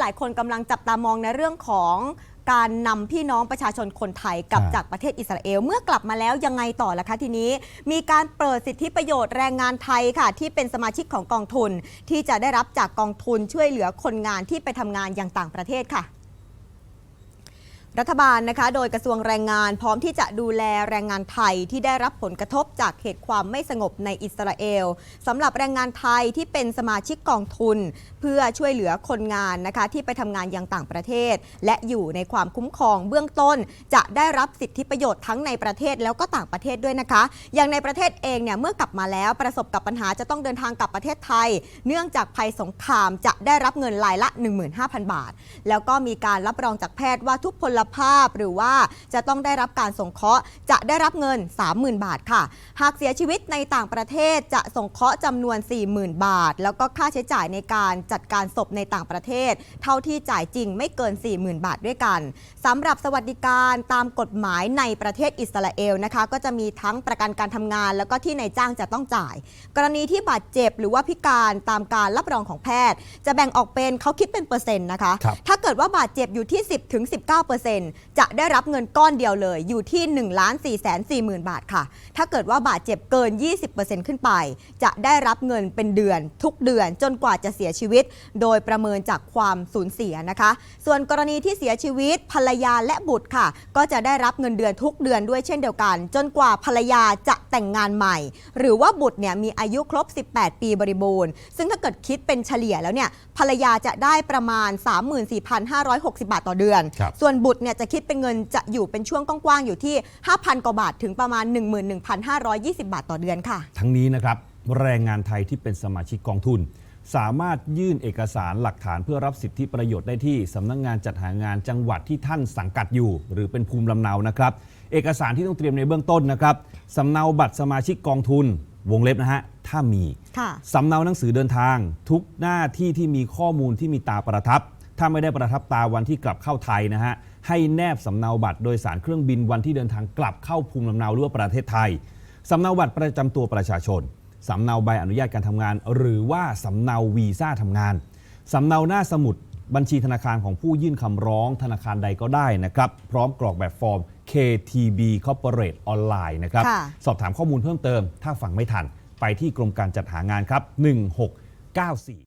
หลายคนกำลังจับตามองในเรื่องของการนำพี่น้องประชาชนคนไทยกลับครับจากประเทศอิสราเอล เมื่อกลับมาแล้วยังไงต่อล่ะคะทีนี้ มีการเปิดสิทธิประโยชน์แรงงานไทยค่ะ ที่เป็นสมาชิกของกองทุน ที่จะได้รับจากกองทุนช่วยเหลือคนงานที่ไปทำงานอย่างต่างประเทศค่ะ รัฐบาลนะคะโดยกระทรวงแรงงานพร้อมที่จะดูแลแรงงานไทยที่ได้รับผลกระทบจากเหตุความไม่สงบในอิสราเอลสำหรับแรงงานไทยที่เป็นสมาชิกกองทุน เพื่อช่วยเหลือคนงานนะคะที่ไปทำงานยังต่างประเทศ และอยู่ในความคุ้มครองเบื้องต้น จะได้รับสิทธิประโยชน์ทั้งในประเทศแล้วก็ต่างประเทศด้วยนะคะ อย่างในประเทศเองเนี่ยเมื่อกลับมาแล้วประสบกับปัญหาจะต้องเดินทางกลับประเทศไทย เนื่องจากภัยสงครามจะได้รับเงินรายละ 15,000 บาท แล้วก็มีการรับรองจากแพทย์ว่าทุกพลภาพหรือว่าจะต้องได้รับการสงเคราะห์ จะได้รับเงิน 30,000 บาทค่ะ หากเสียชีวิตในต่างประเทศจะสงเคราะห์จำนวน 40,000 บาท แล้วก็ค่าใช้จ่ายในการจัดการศพในต่างประเทศ เท่าที่จ่ายจริงไม่เกิน 40,000 บาทด้วยกันสำหรับสวัสดิการตามกฎหมายในประเทศอิสราเอลนะคะ ก็จะมีทั้งประกันการทำงาน แล้วก็ที่นายจ้างจะต้องจ่าย กรณีที่บาดเจ็บหรือว่าพิการตามการรับรองของแพทย์ จะแบ่งออกเป็นเขาคิดเป็นเปอร์เซ็นต์นะคะครับถ้าเกิดว่าบาดเจ็บอยู่ที่ 10ถึง19%จะได้รับเงินก้อนเดียวเลย อยู่ที่1ล้าน4แสน4หมื่นบาทค่ะ ถ้าเกิดว่าบาดเจ็บเกิน 20%ขึ้นไป จะได้รับเงินเป็นเดือนทุกเดือนจนกว่าจะเสียชีวิต โดยประเมินจากความสูญเสียนะคะ ส่วนกรณีที่เสียชีวิตภรรยาและบุตรค่ะ ก็จะได้รับเงินเดือนทุกเดือนด้วยเช่นเดียวกัน จนกว่าภรรยาจะแต่งงานใหม่ หรือว่าบุตรเนี่ยมีอายุครบ 18 ปีบริบูรณ์ ซึ่งถ้าเกิดคิดเป็นเฉลี่ยแล้วเนี่ยภรรยาจะได้ประมาณ 34,560 บาทต่อเดือน ครับ ส่วนบุตรเนี่ยจะคิดเป็นเงินจะอยู่เป็นช่วงกว้างๆอยู่ที่ 5,000 กว่าบาทถึงประมาณ 11,520 บาทต่อเดือนค่ะ ทั้งนี้นะครับแรงงานไทยที่เป็นสมาชิกกองทุน สามารถยื่นเอกสารหลักฐานเพื่อรับสิทธิประโยชน์ได้ที่สำนักงงานจัดหางานจังหวัดที่ท่านสังกัดอยู่ หรือเป็นภูมิลำเนานะครับ เอกสารที่ต้องเตรียมในเบื้องต้นนะครับสำเนาบัตรสมาชิกกองทุน วงเล็บนะฮะถ้ามีค่ะสำเนาหนังสือเดินทาง ทุกหน้าที่ที่มีข้อมูลที่มีตาประทับ ถ้าไม่ได้ประทับตาวันที่กลับเข้าไทยนะฮะให้แนบสำเนาบัตรโดยสารเครื่องบินวันที่เดินทางกลับเข้าภูมิลำเนาหรือว่าประเทศไทยสำเนาบัตรประจำตัวประชาชน สำเนาใบอนุญาตการทำงาน หรือว่าสำเนาวีซ่าทำงานสำเนาหน้าสมุดบัญชีธนาคารของผู้ยื่นคำร้องธนาคารใดก็ได้นะครับ พร้อมกรอกแบบฟอร์ม KTB Corporate ออนไลน์นะครับค่ะสอบถามข้อมูลเพิ่มเติม ถ้าฟังไม่ทัน ไปที่กรมการจัดหางานครับ 1694